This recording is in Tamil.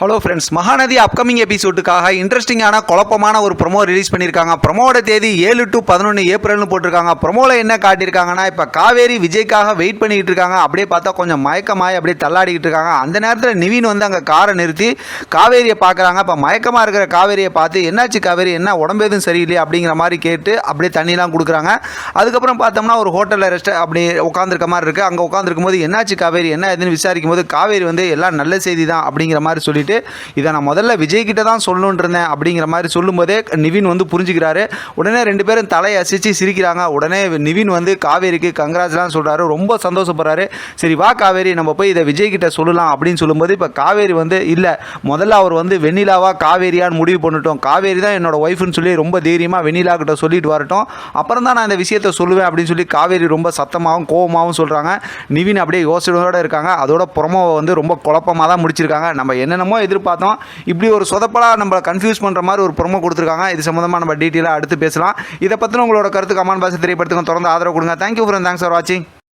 ஹலோ ஃப்ரெண்ட்ஸ் மகாநதி அப்கமிங் எபிசோடுக்காக இன்ட்ரெஸ்டிங்கான குழப்பமான ஒரு ப்ரொமோ ரிலீஸ் பண்ணியிருக்காங்க ப்ரொமோட தேதி ஏழு டு பதினொன்று ஏப்ரல்னு போட்டிருக்காங்க. ப்ரொமோவில் என்ன காட்டியிருக்காங்கன்னா இப்போ காவேரி விஜய்க்காக வெயிட் பண்ணிக்கிட்டு இருக்காங்க. அப்படியே பார்த்தா கொஞ்சம் மயக்கமாய் அப்படியே தள்ளாடிக்கிட்டு இருக்காங்க. அந்த நேரத்தில் நிவின் வந்து அங்கே காரை நிறுத்தி காவேரியை பார்க்குறாங்க. இப்போ மயக்கமாக இருக்கிற காவேரியை பார்த்து என்னாச்சு காவேரி? என்ன? உடம்பு எதுவும் சரியில்லையே? அப்படிங்கிற மாதிரி கேட்டு அப்படியே தண்ணிலாம் கொடுக்குறாங்க. அதுக்கப்புறம் பார்த்தோம்னா ஒரு ஹோட்டலில் ரெஸ்ட் அப்படி உட்காந்துருக்க மாதிரி இருக்குது அங்கே உட்காந்துருக்கும் போது என்னாச்சு காவேரி? என்ன ஏதுன்னு விசாரிக்கும் போது காவேரி வந்து எல்லாம் நல்ல செய்தி தான் அப்படிங்கிற மாதிரி சொல்லிட்டு இதை நான் முதல்ல விஜய்கிட்ட தான் சொல்லணுன் இருந்தேன் அப்படிங்கிற மாதிரி சொல்லும்போதே நிவின் வந்து புரிஞ்சுக்கிறாரு. உடனே ரெண்டு பேரும் தலையை அசிச்சு சிரிக்கிறாங்க. உடனே நிவின் வந்து காவேரிக்கு கங்கராஜ்லாம் சொல்கிறாரு ரொம்ப சந்தோஷப்படுறாரு. சரி வா காவேரி நம்ம போய் இதை விஜய்கிட்ட சொல்லலாம் அப்படின்னு சொல்லும்போது இப்போ காவேரி வந்து இல்லை முதல்ல அவர் வந்து வெண்ணிலாவா காவேரியான்னு முடிவு பண்ணிட்டோம். காவேரி தான் என்னோட ஒய்ஃப்னு சொல்லி ரொம்ப தைரியமாக வெண்ணிலா கிட்ட சொல்லிட்டு வரட்டும். அப்புறம் தான் நான் இந்த விஷயத்த சொல்லுவேன் அப்படின்னு சொல்லி காவேரி ரொம்ப சத்தமாகவும் கோபமாகவும் சொல்கிறாங்க நிவின் அப்படியே யோசனையோடு இருக்காங்க. அதோட புறமோவை வந்து ரொம்ப குழப்பமாக தான் முடிச்சிருக்காங்க. நம்ம என்னென்னமோ எதிர்பார்த்தோம். இப்படி ஒரு சொதப்பலாக நம்மளை கன்ஃபியூஸ் பண்ணுற மாதிரி ஒரு ப்ரொமோ கொடுத்துருக்காங்க. இது சம்மந்தமாக நம்ம டீட்டெயிலாக அடுத்து பேசலாம். இதை பற்றின உங்களோட கருத்து கமெண்ட் பாக்ஸ் தெரியப்படுத்துங்க. தொடர்ந்து ஆதரவு கொடுங்க. தேங்க்யூ ஃப்ரெண்ட் தேங்க்ஸ் ஃபார் வாட்சிங்